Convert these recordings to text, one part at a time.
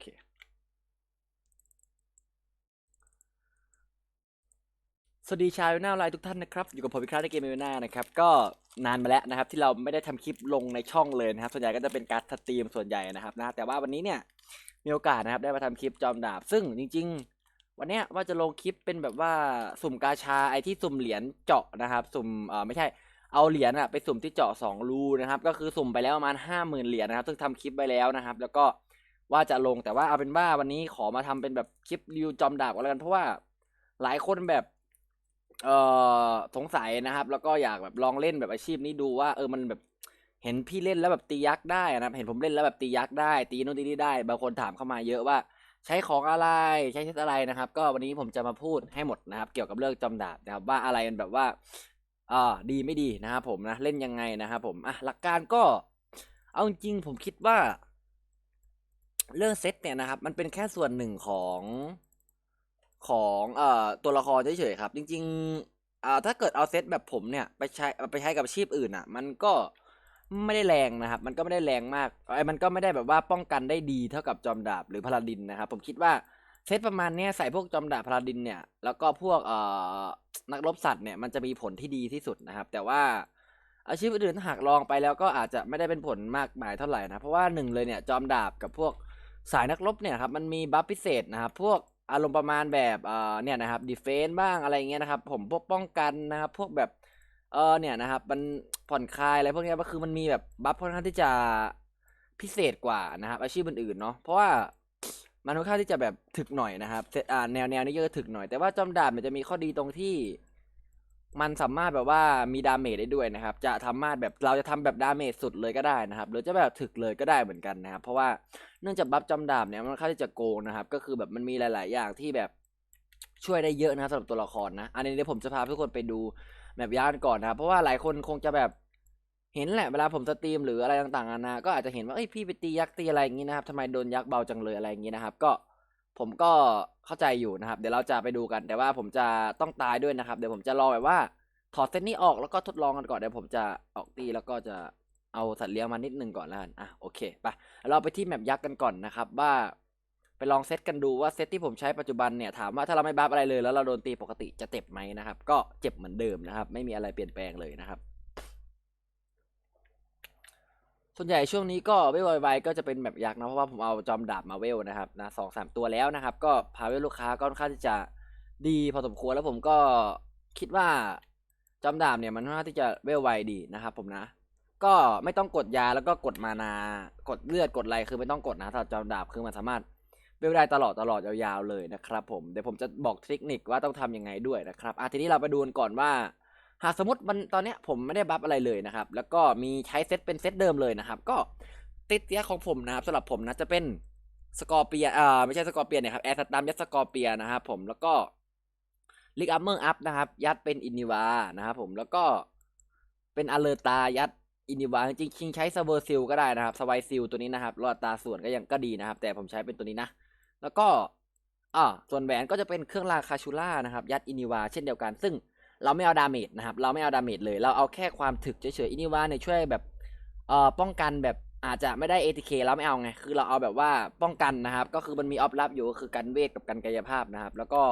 เค สวัสดีชาวหน้าไลน์ทุกท่านนะครับ อยู่กับผมอีกครั้งในเกมเวน่านะครับ ก็นานมาแล้วนะครับ ที่เราไม่ได้ทำคลิปลงในช่องเลยนะครับ ส่วนใหญ่ก็จะเป็นการสตรีมส่วนใหญ่นะครับนะ แต่ว่าวันนี้เนี่ยมีโอกาสนะครับได้มาทำคลิปจอมดาบ ซึ่งจริง ๆ วันนี้ว่าจะลงคลิปเป็นแบบว่าสุ่มกาชาไอที่สุ่มเหรียญเจาะนะครับ สุ่มเออไม่ใช่เอาเหรียญอะไปสุ่มที่เจาะสองรูนะครับ ก็คือสุ่มไปแล้วประมาณห้าหมื่นเหรียญนะครับ ซึ่งทำคลิปไปแล้วนะครับ แล้วก็ ว่าจะลงแต่ว่าเอาเป็นว่าวันนี้ขอมาทำเป็นแบบคลิปรีวิวจอมดาบกันแล้วกันเพราะว่าหลายคนแบบเอ่อสงสัยนะครับ แล้วก็อยากแบบลองเล่นแบบอาชีพนี้ดูว่าเออมันแบบเห็นพี่เล่นแล้วแบบตียักษ์ได้นะครับ เห็นผมเล่นแล้วแบบตียักษ์ได้ ตีนู่นตีนี่ได้ บางคนถามเข้ามาเยอะว่า ใช้ของอะไรใช้เซตอะไรนะครับ ก็วันนี้ผมจะมาพูดให้หมดนะครับ เกี่ยวกับเรื่องจอมดาบนะครับ ว่าอะไรมันแบบว่าอ่าดีไม่ดีนะครับผมนะเล่นยังไงนะครับผมอะหลักการก็เอาจริงผมคิดว่า เรื่องเซตเนี่ยนะครับ มันเป็นแค่ส่วนหนึ่งของของเอ่อตัวละครเฉยๆครับ จริงๆอ่าถ้าเกิดเอาเซตแบบผมเนี่ยไปใช้ไปใช้กับอาชีพอื่นอะ มันก็ไม่ได้แรงนะครับ มันก็ไม่ได้แรงมากไอ้มันก็ไม่ได้แบบว่าป้องกันได้ดีเท่ากับจอมดาบหรือพลาดินนะครับ ผมคิดว่าเซตประมาณเนี้ยใส่พวกจอมดาบพลาดินเนี่ย แล้วก็พวกเอ่อนักรบสัตว์เนี่ยมันจะมีผลที่ดีที่สุดนะครับ แต่ว่าอาชีพอื่นหากลองไปแล้วก็อาจจะไม่ได้เป็นผลมากมายเท่าไหร่นะ เพราะว่าหนึ่งเลยเนี่ยจอมดาบกับพวก สายนักรบเนี่ยครับมันมีบัฟพิเศษนะครับพวกอารมณ์ประมาณแบบเอ่อเนี่ยนะครับดีเฟนต์บ้างอะไรเงี้ยนะครับผมพวกป้องกันนะครับพวกแบบเออเนี่ยนะครับมันผ่อนคลายอะไรพวกเนี้ยก็คือมันมีแบบบัฟค่อนข้างที่จะพิเศษกว่านะครับอาชีพอื่นๆเนาะเพราะว่ามันค่อนข้างที่จะแบบถึกหน่อยนะครับเซตอ่าแนวแนวนี้ก็จะถึกหน่อยแต่ว่าจอมดาบมันจะมีข้อดีตรงที่ มันสามารถแบบว่ามีดาเมจได้ด้วยนะครับ จะทำมาแบบเราจะทำแบบดาเมจสุดเลยก็ได้นะครับ หรือจะแบบถึกเลยก็ได้เหมือนกันนะครับ เพราะว่าเนื่องจากบัฟจำดาบเนี่ยมันค่อนข้างที่จะโกงนะครับ ก็คือแบบมันมีหลาย ๆ อย่างที่แบบช่วยได้เยอะนะครับสำหรับตัวละครนะ อันนี้เดี๋ยวผมจะพาทุกคนไปดูแบบย่านก่อนนะครับ เพราะว่าหลายคนคงจะแบบเห็นแหละเวลาผมสตรีมหรืออะไรต่างๆนานาก็อาจจะเห็นว่าเอ้ยพี่ไปตียักษ์ตีอะไรอย่างงี้นะครับทำไมโดนยักษ์เบาจังเลยอะไรอย่างงี้นะครับ ก็ ผมก็เข้าใจอยู่นะครับ เดี๋ยวเราจะไปดูกัน แต่ว่าผมจะต้องตายด้วยนะครับ เดี๋ยวผมจะรอแบบว่า ถอดเซตนี้ออกแล้วก็ทดลองกันก่อน เดี๋ยวผมจะออกตีแล้วก็จะเอาสัตว์เลี้ยงมานิดนึงก่อนแล้วกันอะโอเคไปเราไปที่แมปยักษ์กันก่อนนะครับ ว่าไปลองเซตกันดูว่าเซตที่ผมใช้ปัจจุบันเนี่ยถามว่าถ้าเราไม่บัฟอะไรเลยแล้วเราโดนตีปกติจะเจ็บไหมนะครับ ก็เจ็บเหมือนเดิมนะครับ ไม่มีอะไรเปลี่ยนแปลงเลยนะครับ ส่วนใหญ่ช่วงนี้ก็เวลไวๆก็จะเป็นแบบยักษ์นะเพราะว่าผมเอาจอมดาบมาเวลนะครับนะสองสามตัวแล้วนะครับ ก็พาเวลลูกค้าก็ค่อนข้างที่จะดีพอสมควรแล้วผมก็คิดว่าจอมดาบเนี่ยมันค่อนข้างที่จะเวลไวดีนะครับ ผมนะ ก็ไม่ต้องกดยาแล้วก็กดมานากดเลือดกดอะไรคือไม่ต้องกดนะสำหรับจอมดาบคือมันสามารถเวลได้ตลอดตลอดยาวๆเลยนะครับ ผมเดี๋ยวผมจะบอกเทคนิคว่าต้องทำยังไงด้วยนะครับอะทีนี้เราไปดูกันก่อนว่า หากสมมติมันตอนนี้ผมไม่ได้บัฟอะไรเลยนะครับ แล้วก็มีใช้เซตเป็นเซตเดิมเลยนะครับ ก็ติดเตียของผมนะครับสำหรับผมนะจะเป็นสกอร์เปียอ่าไม่ใช่สกอร์เปียเนี่ยครับแอร์สตามยัดสกอร์เปียนะครับผมแล้วก็ลิกอัพเมอร์อัพนะครับ ยัดเป็นอินิวานะครับผมแล้วก็เป็นอเลอร์ตายัดอินิวาจริงๆคิงใช้สเวอร์ซิลก็ได้นะครับสไวซิลตัวนี้นะครับรอดตาส่วนก็ยังก็ดีนะครับ แต่ผมใช้เป็นตัวนี้นะ แล้วก็อ่าส่วนแหวนก็จะเป็นเครื่องราคาชูล่านะครับ ยัดอินิวาเช่นเดียวกัน ซึ่ง เราไม่เอาดาเมจนะครับ เราไม่เอาดาเมจเลย เราเอาแค่ความถึกเฉยๆอินิวาเนี่ยช่วยแบบเอ่อป้องกันแบบอาจจะไม่ได้ ATK เราไม่เอาไง คือเราเอาแบบว่าป้องกันนะครับ ก็คือมันมีออฟลับอยู่ก็คือกันเวทกับกันกายภาพนะครับ แล้วก็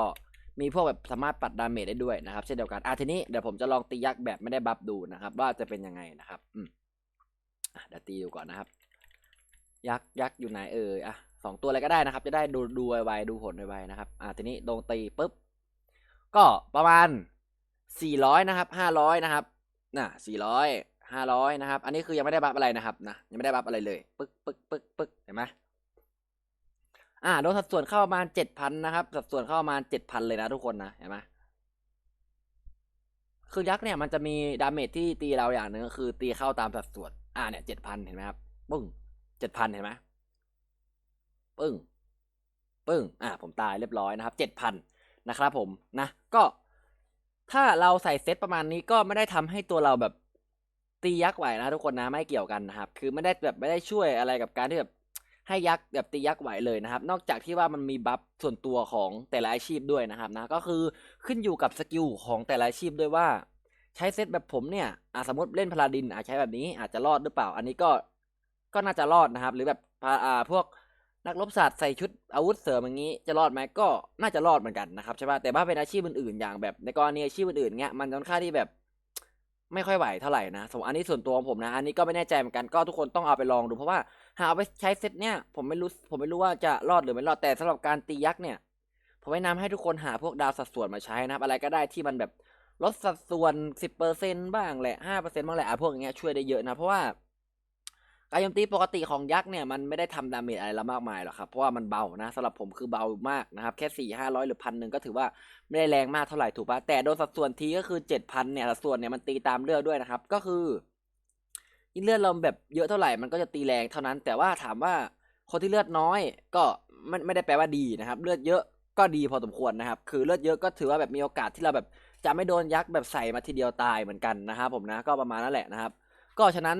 มีพวกแบบสามารถปัดดาเมจได้ด้วยนะครับ เช่นเดียวกัน อะทีนี้เดี๋ยวผมจะลองตียักษ์แบบไม่ได้บัฟดูนะครับ ว่าจะเป็นยังไงนะครับ อืมอะเดี๋ยวตีดูก่อนนะครับ ยักษ์ยักษ์อยู่ไหนเอ่ยอะสองตัวอะไรก็ได้นะครับ จะได้ดูดูไวๆดูผลไวๆนะครับ อะทีนี้ลงตีปุ๊บ ก็ประมาณ สี่ร้อยนะครับห้าร้อยนะครับน่ะสี่ร้อยห้าร้อยนะครับ อันนี้คือยังไม่ได้บัฟอะไรนะครับนะยังไม่ได้บัฟอะไรเลยปึ๊กปึ๊กปึ๊กปึ๊กเห็นไหมอ่าโดนสัดส่วนเข้าประมาณเจ็ดพันนะครับ สัดส่วนเข้าประมาณเจ็ดพันเลยนะทุกคนนะเห็นไหมคือยักษ์เนี่ยมันจะมีดาเมจที่ตีเราอย่างหนึ่งก็คือตีเข้าตามสัดส่วน อ่าเนี่ยเจ็ดพันเห็นไหมครับปึ้งเจ็ดพันเห็นไหมปึ้งปึ้งอ่าผมตายเรียบร้อยนะครับเจ็ดพันนะครับผมนะ ก็ ถ้าเราใส่เซตประมาณนี้ก็ไม่ได้ทำให้ตัวเราแบบตียักษ์ไหวนะทุกคนนะไม่เกี่ยวกันนะครับ คือไม่ได้แบบไม่ได้ช่วยอะไรกับการที่แบบให้ยักษ์แบบตียักษ์ไหวเลยนะครับ นอกจากที่ว่ามันมีบัฟส่วนตัวของแต่ละอาชีพด้วยนะครับนะก็คือขึ้นอยู่กับสกิลของแต่ละอาชีพด้วยว่า ใช้เซตแบบผมเนี่ยอะสมมติเล่นพลาดินอาจใช้แบบนี้อาจจะรอดหรือเปล่า อันนี้ก็ก็น่าจะรอดนะครับ หรือแบบอ่าพวก นักรบศาสตร์ใส่ชุดอาวุธเสริมอย่างนี้จะรอดไหมก็น่าจะรอดเหมือนกันนะครับใช่ป่ะแต่ว่าเป็นอาชีพอื่นๆอย่างแบบในกรณีอาชีพอื่นๆเนี้ยมันค่อนข้างที่แบบไม่ค่อยไหวเท่าไหร่นะสมอันนี้ส่วนตัวของผมนะอันนี้ก็ไม่แน่ใจเหมือนกันก็ทุกคนต้องเอาไปลองดูเพราะว่าหากเอาไปใช้เซตเนี้ยผมไม่รู้ผมไม่รู้ว่าจะรอดหรือไม่รอดแต่สำหรับการตียักษ์เนี่ยผมแนะนำให้ทุกคนหาพวกดาวสัดส่วนมาใช้นะครับ อะไรก็ได้ที่มันแบบลดสัดส่วนสิบเปอร์เซ็นบ้างแหละห้าเปอร์เซ็นบ้างแหละอะพวกอย่างเงี้ยช่วยได้เยอะนะเพราะว่า การโจมตีปกติของยักษ์เนี่ยมันไม่ได้ทำดาเมจอะไรละมากมายหรอกครับเพราะว่ามันเบานะสำหรับผมคือเบามากนะครับแค่สี่ห้าร้อยหรือพันหนึ่งก็ถือว่าไม่ได้แรงมากเท่าไหร่ถูกปะแต่โดนสัดส่วนทีก็คือเจ็ดพันเนี่ยสัดส่วนเนี่ยมันตีตามเลือดด้วยนะครับ ก็คือยิ่งเลือดเราแบบเยอะเท่าไหร่มันก็จะตีแรงเท่านั้น แต่ว่าถามว่าคนที่เลือดน้อยก็ไม่ไม่ได้แปลว่าดีนะครับ เลือดเยอะก็ดีพอสมควรนะครับ คือเลือดเยอะก็ถือว่าแบบมีโอกาสที่เราแบบจะไม่โดนยักษ์แบบใส่มาทีเดียวตายเหมือนกันนะครับผมนะก็ประมาณนั้นแหละนะครับ ก็ฉะนั้น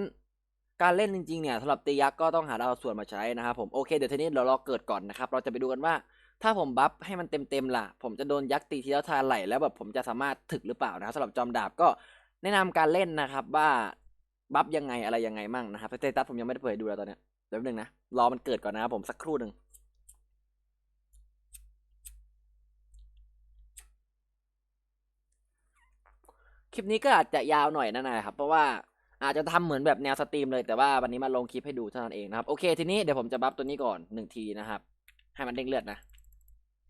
การเล่นจริงๆเนี่ยสำหรับตียักษ์ก็ต้องหาดาวส่วนมาใช้นะครับผมโอเคเดี๋ยวทีนี้เรารอเกิดก่อนนะครับเราจะไปดูกันว่า ถ้าผมบัฟให้มันเต็มๆล่ะ ผมจะโดนยักษ์ตีทีละทาไหลแล้วแบบผมจะสามารถถึกหรือเปล่านะครับสำหรับจอมดาบก็แนะนำการเล่นนะครับว่าบัฟยังไงอะไรยังไงมั่งนะครับสเตตัสผมยังไม่ได้เปิดดูแล้วตอนเนี้ยเดี๋ยวนึงนะรอมันเกิดก่อนนะครับผมสักครู่หนึ่งคลิปนี้ก็อาจจะยาวหน่อยนะนะครับเพราะว่า อาจจะทำเหมือนแบบแนวสตรีมเลยแต่ว่าวันนี้มาลงคลิปให้ดูเท่านั้นเองนะครับโอเคทีนี้เดี๋ยวผมจะบัฟตัวนี้ก่อนหนึ่งทีนะครับให้มันเด้งเลือดนะ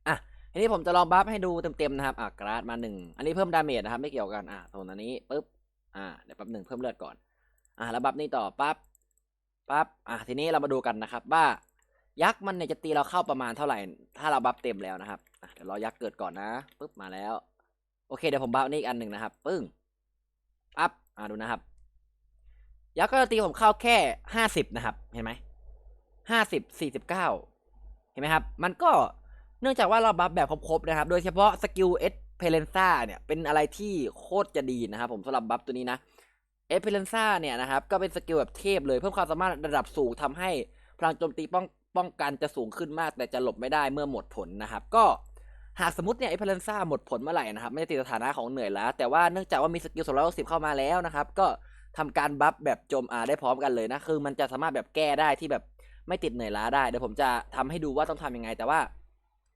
อะทีนี้ผมจะลองบัฟให้ดูเต็มๆนะครับอะกราดมาหนึ่งอันนี้เพิ่มดาเมจนะครับไม่เกี่ยวกันอะตรงอันนี้ปุ๊บอ่าเดี๋ยวแป๊บหนึ่งเพิ่มเลือดก่อนอะแล้วบัฟนี่ต่อปั๊บปั๊บอะทีนี้เรามาดูกันนะครับว่ายักษ์มันเนี่ยจะตีเราเข้าประมาณเท่าไหร่ ถ้าเราบัฟเต็มแล้วนะครับเดี๋ยวรอยักษ์เกิดก่อนนะปุ๊บมาแล้ว โอเคเดี๋ยวผมบัฟนี่อีกอันหนึ่งนะครับ ปึ้งปั๊บอ่าดูนะครับ ยักษ์ก็ตีผมเข้าแค่ห้าสิบนะครับ เห็นไหมห้าสิบสี่สิบเก้าเห็นไหมครับ มันก็เนื่องจากว่าเราบัฟแบบครบๆนะครับ โดยเฉพาะสกิลเอสเพเลนซ่าเนี่ยเป็นอะไรที่โคตรจะดีนะครับผมสำหรับบัฟตัวนี้นะเอสเพเลนซ่าเนี่ยนะครับก็เป็นสกิลแบบเทพเลยเพิ่มความสามารถระดับสูงทำให้พลังโจมตีป้องป้องกันจะสูงขึ้นมากแต่จะหลบไม่ได้เมื่อหมดผลนะครับ ก็หากสมมติเนี่ยไอ้พลันซ่าหมดผลเมื่อไหร่นะครับไม่ได้ติดสถานะของเหนื่อยล้าแต่ว่าเนื่องจากว่ามีสกิลสองร้อยสิบเข้ามาแล้วนะครับ ก็ ทำการบัฟแบบจมอาได้พร้อมกันเลยนะ คือมันจะสามารถแบบแก้ได้ที่แบบไม่ติดเหนื่อยล้าได้ เดี๋ยวผมจะทำให้ดูว่าต้องทำยังไง แต่ว่า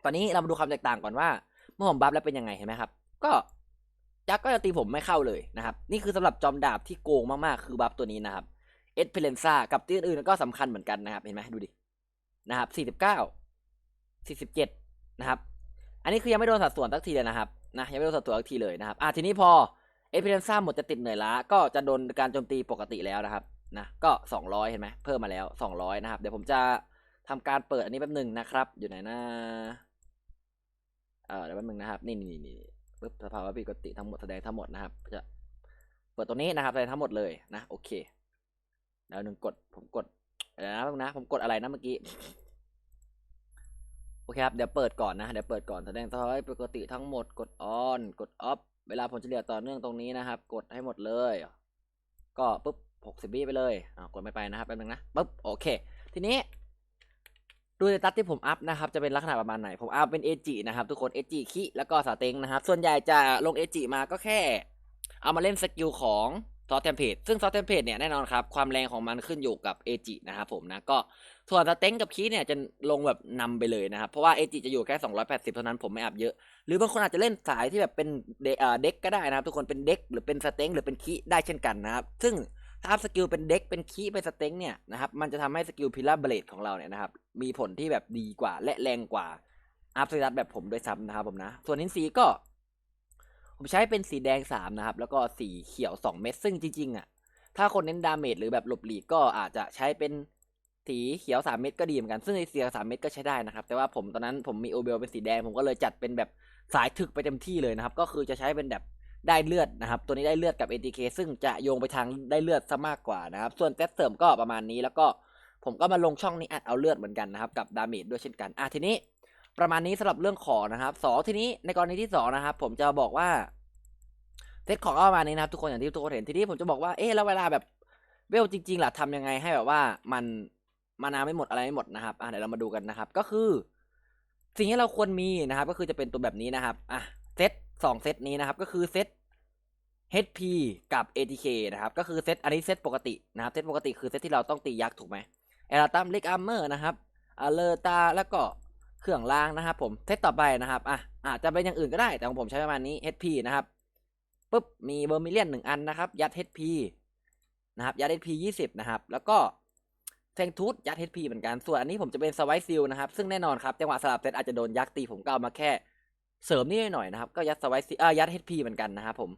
ตอนนี้เรามาดูความแตกต่างก่อนว่า เมื่อผมบัฟแล้วเป็นยังไงเห็นไหมครับ ก็ยักษ์ก็จะตีผมไม่เข้าเลยนะครับ นี่คือสำหรับจอมดาบที่โกงมากๆ คือบัฟตัวนี้นะครับเอสเพลนซ่ากับที่อื่นๆก็สำคัญเหมือนกันนะครับเห็นไหมดูดินะครับสี่สิบเก้าสี่สิบเจ็ดนะครับ อันนี้คือยังไม่โดนสัดส่วนสักทีเลยนะครับนะยังไม่โดนสัดส่วนสักทีเลยนะครับอะทีนี้พอ เอพิเ n นซ่าหมดจะติดเหนื่อยล้าก็จะโดนการโจมตีปกติแล้วนะครับนะก็สองร้อยเห็นไหมเพิ่มมาแล้วสองร้อยนะครับ เดี๋ยวผมจะทำการเปิดอันนี้แป๊บหนึ่งนะครับ อยู่ไหนนะเออเดี๋ยวแป๊บหนึ่งนะครับ นี่นี่นี่ปึ๊บสภาวะปกติทั้งหมดแสดงทั้งหมดนะครับ จะเปิดตัวนี้นะครับแสดงทั้งหมดเลยนะโอเคแล้วหนึ่งกดผมกดเดี๋ยวนะแป๊บนึงนะผมกดอะไรนะเมื่อกี้โอเคครับเดี๋ยวเปิดก่อนนะเดี๋ยวเปิดก่อนแสดงสภาวะปกติทั้งหมดกดออนกดออฟ วลาผลเฉลี่ยต่อเนื่องตรงนี้นะครับ กดให้หมดเลย ก็ปุ๊บหกสิบวิไปเลยอ่ากดไม่ไปนะครับแป๊บนึงนะปุ๊บโอเค ทีนี้ดูสตัสที่ผมอัพนะครับจะเป็นลักษณะประมาณไหน ผมอัพเป็นเอจินะครับทุกคนเอจิคิแล้วก็สาเต็งนะครับ ส่วนใหญ่จะลงเอจิมาก็แค่ เอามาเล่นสกิลของ ซอสเทมเพลตซึ่งซอสเทมเพลตเนี่ยแน่นอนครับความแรงของมันขึ้นอยู่กับเอจินะครับผมนะก็ส่วนสเต็งกับคีเนี่ยจะลงแบบนำไปเลยนะครับ เพราะว่าเอจิจะอยู่แค่ 280 เท่านั้นผมไม่อัพเยอะ หรือบางคนอาจจะเล่นสายที่แบบเป็นเด็กก็ได้นะครับ ทุกคนเป็นเด็กหรือเป็นสเต็งหรือเป็นคีได้เช่นกันนะครับ ซึ่งถ้าอัพสกิลเป็นเด็กเป็นคีเป็นสเต็งเนี่ยนะครับมันจะทำให้สกิลพิลาเบลดของเราเนี่ยนะครับมีผลที่แบบดีกว่าและแรงกว่าอัพสตัสแบบผมด้วยซ้ำนะครับผมนะส่วนนินซีก็ ผมใช้เป็นสีแดงสามนะครับ แล้วก็สีเขียวสองเม็ดซึ่งจริงๆอะ ถ้าคนเน้นดาเมจหรือแบบหลบหลีกก็อาจจะใช้เป็นสีเขียวสามเม็ดก็ดีเหมือนกัน ซึ่งไอเสียสามเม็ดก็ใช้ได้นะครับ แต่ว่าผมตอนนั้นผมมีโอเบลเป็นสีแดง ผมก็เลยจัดเป็นแบบสายถึกไปเต็มที่เลยนะครับ ก็คือจะใช้เป็นแบบได้เลือดนะครับ ตัวนี้ได้เลือดกับ ATK ซึ่งจะโยงไปทางได้เลือดซะมากกว่านะครับ ส่วนเซตเสริมก็ประมาณนี้แล้วก็ผมก็มาลงช่องนี้อัดเอาเลือดเหมือนกันนะครับกับดาเมจด้วยเช่นกันอะทีนี้ ประมาณนี้สำหรับเรื่องของนะครับสองทีนี้ในกรณีที่สองนะครับ ผมจะบอกว่าเซตของก็ประมาณนี้นะครับทุกคนอย่างที่ทุกคนเห็นทีนี้ผมจะบอกว่าเอ๊ะแล้วเวลาแบบเวลจริงๆล่ะทำยังไงให้แบบว่ามันมานาไม่หมดอะไรไม่หมดนะครับอะเดี๋ยวเรามาดูกันนะครับ ก็คือ สิ่งที่เราควรมีนะครับ ก็คือจะเป็นตัวแบบนี้นะครับอะเซตสองเซตนี้นะครับ ก็คือเซต HP กับ ATK นะครับ ก็คือเซตอันนี้เซตปกตินะครับเซตปกติคือเซตที่เราต้องตียักษ์ถูกไหมเอลตัมเล็กอัมเมอร์นะครับอเลอตาแล้วก็ เครื่องรางนะครับผมเซตต่อไปนะครับอะอาจจะเป็นอย่างอื่นก็ได้แต่ของผมใช้ประมาณนี้ HP นะครับปุ๊บมีเบอร์มิเลียนหนึ่งอันนะครับ ยัด HP นะครับยัด HP ยี่สิบนะครับ แล้วก็เฟงทูธยัด HP เหมือนกันส่วนอันนี้ผมจะเป็นสไวซิลนะครับ ซึ่งแน่นอนครับจังหวะสลับเซตอาจจะโดนยักษ์ตีผมก็เอามาแค่เสริมนิดหน่อยนะครับ ก็ยัดสไวซิลอ่ายัด HP เหมือนกันนะครับผม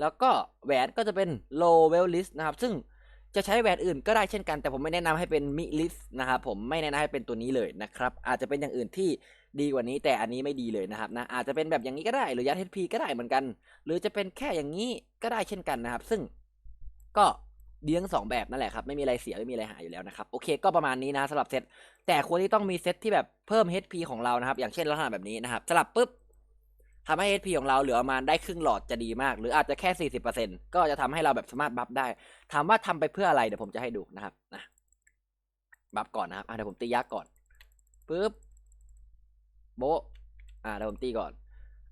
แล้วก็แหวนก็จะเป็น low well list นะครับ ซึ่ง จะใช้แหวนอื่นก็ได้เช่นกัน แต่ผมไม่แนะนำให้เป็นมิลิสนะครับผมไม่แนะนำให้เป็นตัวนี้เลยนะครับอาจจะเป็นอย่างอื่นที่ดีกว่านี้ แต่อันนี้ไม่ดีเลยนะครับนะอาจจะเป็นแบบอย่างนี้ก็ได้หรือยัด HP ก็ได้เหมือนกัน หรือจะเป็นแค่อย่างนี้ก็ได้เช่นกันนะครับ ซึ่งก็ดีทั้งสองแบบนั่นแหละครับไม่มีอะไรเสียไม่มีอะไรหายอยู่แล้วนะครับโอเคก็ประมาณนี้นะสำหรับเซตแต่ควรที่ต้องมีเซตที่แบบเพิ่ม HP ของเรานะครับอย่างเช่นลักษณะแบบนี้นะครับสลับปุ๊บ ทำให้ HP ของเราเหลือประมาณได้ครึ่งหลอดจะดีมาก หรืออาจจะแค่ 40%ก็จะทำให้เราแบบสามารถบัฟได้ ถามว่าทำไปเพื่ออะไรเดี๋ยวผมจะให้ดูนะครับนะบัฟก่อนนะครับเดี๋ยวผมตียักษ์ก่อนปึ๊บโบอ่าเดี๋ยวผมตีก่อน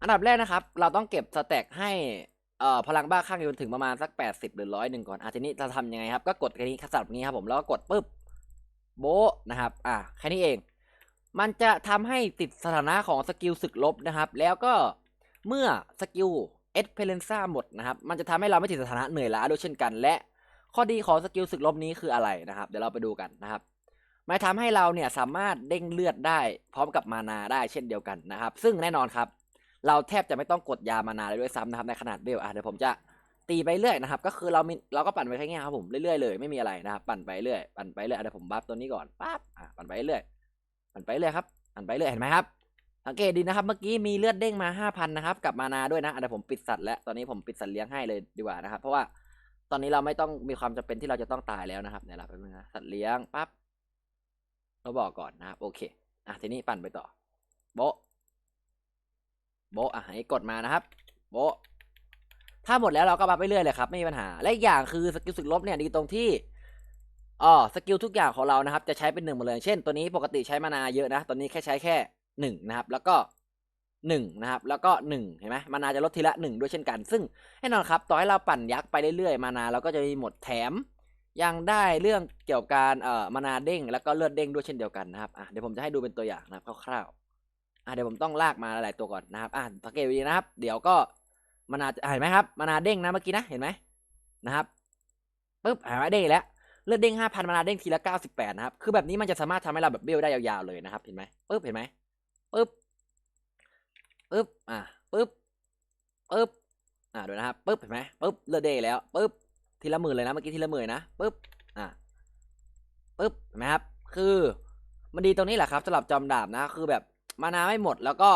อันดับแรกนะครับ เราต้องเก็บสแต็กให้เอ่อพลังบ้าข้างจนถึงประมาณสัก 80 หรือร้อยหนึ่งก่อนอะทีนี้เราทำยังไงครับ ก็กดแค่นี้สลับนี้ครับผมแล้วก็กดปึ๊บโบนะครับ อะแค่นี้เอง มันจะทำให้ติดสถานะของสกิลศึกลบนะครับ แล้วก็เมื่อสกิลเอสเพลนซ่าหมดนะครับ มันจะทำให้เราไม่ติดสถานะเหนื่อยล้าด้วยเช่นกัน และข้อดีของสกิลศึกลบนี้คืออะไรนะครับ เดี๋ยวเราไปดูกันนะครับมันทำให้เราเนี่ยสามารถเด้งเลือดได้พร้อมกับมานาได้เช่นเดียวกันนะครับ ซึ่งแน่นอนครับ เราแทบจะไม่ต้องกดยามานาเลยด้วยซ้ำนะครับในขนาดเบลอะเดี๋ยวผมจะตีไปเรื่อยนะครับ ก็คือเรามีเราก็ปั่นไปแค่เนี้ยครับผมเรื่อยๆเลยไม่มีอะไรนะครับปั่นไปเรื่อยปั่นไปเรื่อยเดี๋ยวผมบัฟตัวนี้ก่อนปั๊บอะปั่นไปเรื่อย ปั่นไปเรื่อยครับปั่นไปเรื่อยเห็นไหมครับสังเกตดีนะครับ เมื่อกี้มีเลือดเด้งมาห้าพันนะครับกับมานาด้วยนะอะเดี๋ยวผมปิดสัตว์แล้วตอนนี้ผมปิดสัตว์เลี้ยงให้เลยดีกว่านะครับ เพราะว่าตอนนี้เราไม่ต้องมีความจำเป็นที่เราจะต้องตายแล้วนะครับเนี่ยเราไปนะสัตว์เลี้ยงปั๊บเราบอกก่อนนะครับโอเคอะทีนี้ปั่นไปต่อโบโบอะให้กดมานะครับโบถ้าหมดแล้วเราก็บัฟไปเรื่อยเลยครับไม่มีปัญหาและอีกอย่างคือสกิลสึกลบเนี่ยดีตรงที่ อ๋อสกิลทุกอย่างของเรานะครับจะใช้เป็นหนึ่งหมดเลย เช่น ตัวนี้ปกติใช้มานาเยอะนะตัวนี้แค่ใช้แค่หนึ่งนะครับ แล้วก็หนึ่งนะครับ แล้วก็หนึ่งเห็นไหมมานาจะลดทีละหนึ่งด้วยเช่นกัน ซึ่งแน่นอนครับ ต่อให้เราปั่นยักษ์ไปเรื่อยๆ มานาเราก็จะมีหมดแถม ยังได้เรื่องเกี่ยวกับการเอ่อมานาเด้ง แล้วก็เลือดเด้งด้วยเช่นเดียวกันนะครับ อะเดี๋ยวผมจะให้ดูเป็นตัวอย่างนะครับคร่าวๆ อะเดี๋ยวผมต้องลากมาหลายๆตัวก่อนนะครับ อะสังเกตดีนะครับ เดี๋ยวก็มานาเห็นไหมครับ มานาเด้งนะเมื่อกี้นะ เห็นไหมนะครับ ปึ๊บห็นไหมเด้งแล้ว เลือดเด้งห้าพันมานาเด้งทีละเก้าสิบแปดนะครับ คือแบบนี้มันจะสามารถทำให้เราแบบเบี้ยวได้ยาวๆเลยนะครับ เห็นไหมปึ๊บ เห็นไหมปึ๊บปึ๊บ อะปึ๊บปึ๊บ อะดูนะครับปึ๊บ เห็นไหมปึ๊บ เลือดเด้งแล้วปึ๊บ ทีละหมื่นเลยนะ เมื่อกี้ทีละหมื่นนะปึ๊บ อะปึ๊บ เห็นไหมครับ คือ มันดีตรงนี้แหละครับสำหรับจอมดาบนะ คือแบบมานาไม่หมดแล้วก็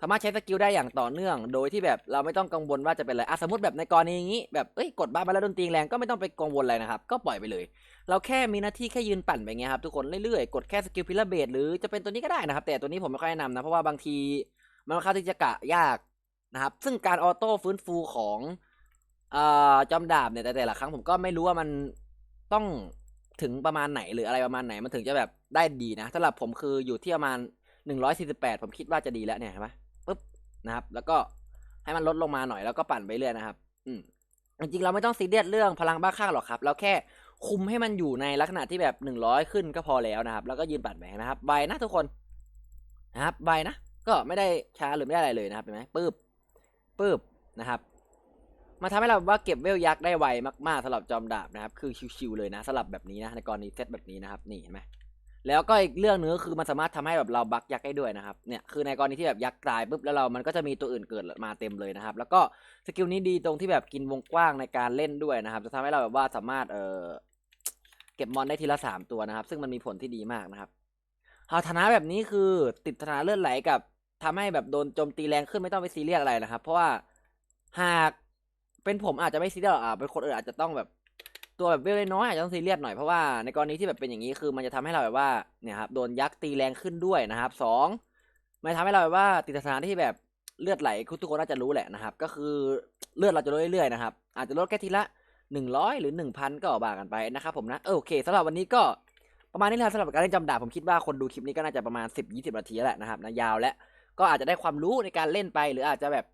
สามารถใช้สกิลได้อย่างต่อเนื่อง โดยที่แบบเราไม่ต้องกังวลว่าจะเป็นอะไรอะสมมติแบบในกรณีอย่างนี้ แบบเอ้ยกดบ้าไปแล้วโดนตีแรงก็ไม่ต้องไปกังวลอะไรนะครับ ก็ปล่อยไปเลย เราแค่มีหน้าที่แค่ยืนปั่นไปเงี้ยครับทุกคนเรื่อยๆ กดแค่สกิลพิลาเบดหรือจะเป็นตัวนี้ก็ได้นะครับ แต่ตัวนี้ผมไม่ค่อยแนะนำนะเพราะว่าบางทีมันค่อนข้างที่จะกะยากนะครับ ซึ่งการออโต้ฟื้นฟูของอจอมดาบเนี่ยแต่แต่ละครั้งผมก็ไม่รู้ว่ามันต้องถึงประมาณไหนหรืออะไรประมาณไหนมันถึงจะแบบได้ดีนะสำหรับผมคืออยู่ที่ประมาณหนึ่งร้อยสี่สิบแปดผมคิดว่าจะดีแล้วเนี่ยเห็นไหม นะครับ แล้วก็ให้มันลดลงมาหน่อยแล้วก็ปั่นไปเรื่อยนะครับ อืมจริงๆเราไม่ต้องซีเรียสเรื่องพลังบ้าคลั่งหรอกครับเราแค่คุมให้มันอยู่ในลักษณะที่แบบหนึ่งร้อยขึ้นก็พอแล้วนะครับ แล้วก็ยืนปั่นไปนะครับใบนะทุกคนนะครับใบนะก็ไม่ได้ช้าหรือไม่ได้อะไรเลยนะครับเห็นไหมปึ๊บปึ๊บนะครับมาทำให้เราว่าเก็บเวลยักษ์ได้ไวมากๆสำหรับจอมดาบนะครับ คือชิวๆเลยนะสำหรับแบบนี้นะในกรณีเซตแบบนี้นะครับนี่เห็นไหม แล้วก็อีกเรื่องหนึงก็คือมันสามารถทำให้แบบเราบักยักษ์ได้ด้วยนะครับเนี่ยคือในกรณีที่แบบยักษ์ตายปุ๊บแล้วเรามันก็จะมีตัวอื่นเกิดมาเต็มเลยนะครับ แล้วก็สกิลนี้ดีตรงที่แบบกินวงกว้างในการเล่นด้วยนะครับ จะทำให้เราแบบว่าสามารถเอ่อเก็บมอนได้ทีละสามตัวนะครับ ซึ่งมันมีผลที่ดีมากนะครับหาฐานะแบบนี้คือติดฐานะเลือดไหลกับทำให้แบบโดนโจมตีแรงขึ้นไม่ต้องไปซีเรียสอะไรนะครับ เพราะว่าหากเป็นผมอาจจะไม่ซีเรียสอ่าเป็นคนอื่นอาจจะต้องแบบ ตัวแบบเวลน้อยอาจจะต้องซีเรียสหน่อยเพราะว่าในกรณีที่แบบเป็นอย่างนี้คือมันจะทำให้เราแบบว่าเนี่ยครับโดนยักษ์ตีแรงขึ้นด้วยนะครับสองมันทำให้เราแบบว่าติดสถานที่แบบเลือดไหลทุกคนน่าจะรู้แหละนะครับ ก็คือเลือดเราจะลดเรื่อยๆนะครับอาจจะลดแค่ทีละหนึ่งร้อยหรือหนึ่งพันก็บากันไปนะครับผมนะโอเคสำหรับวันนี้ก็ประมาณนี้แหละสำหรับการเล่นจำดาบผมคิดว่าคนดูคลิปนี้ก็น่าจะประมาณสิบยี่สิบนาทีแล้วแหละนะครับนะยาวและก็อาจจะได้ความรู้ในการเล่นไป หรืออาจจะแบบ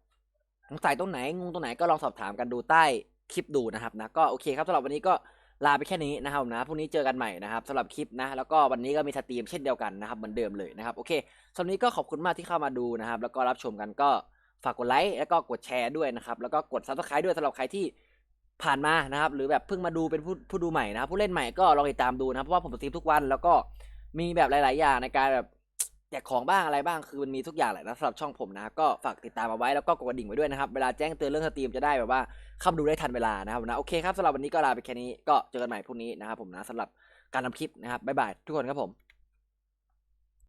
สงสัยตรงไหนงงตรงไหนก็ลองสอบถามกันดูใต้ คลิปดูนะครับนะก็โอเคครับสำหรับวันนี้ก็ลาไปแค่นี้นะครับนะพรุ่งนี้เจอกันใหม่นะครับสำหรับคลิปนะแล้วก็วันนี้ก็มีสตรีมเช่นเดียวกันนะครับเหมือนเดิมเลยนะครับโอเคสำหรับวันนี้ก็ขอบคุณมากที่เข้ามาดูนะครับ แล้วก็รับชมกันก็ฝากกดไลค์แล้วก็กดแชร์ด้วยนะครับแล้วก็กดซับสไครต์ด้วยสำหรับใครที่ผ่านมานะครับ หรือแบบเพิ่งมาดูเป็นผู้ผู้ดูใหม่นะครับผู้เล่นใหม่ก็ลองติดตามดูนะครับเพราะว่าผมสตรีมทุกวันแล้วก็มีแบบหลาย ๆ อย่างในการแบบ จกของบ้างอะไรบ้างคือมันมีทุกอย่างแหละนะสำหรับช่องผมนะครับก็ฝากติดตามเอาไว้แล้วก็กดกระดิ่งไว้ด้วยนะครับเวลาแจ้งเตือนเรื่องสตรีมจะได้แบบว่าเข้าดูได้ทันเวลานะครับนะโอเคครับสำหรับวันนี้ก็ลาไปแค่นี้ก็เจอกันใหม่พรุ่งนี้นะครับผมนะสำหรับการทำคลิปนะครับบ๊ายบายทุกคนครับผม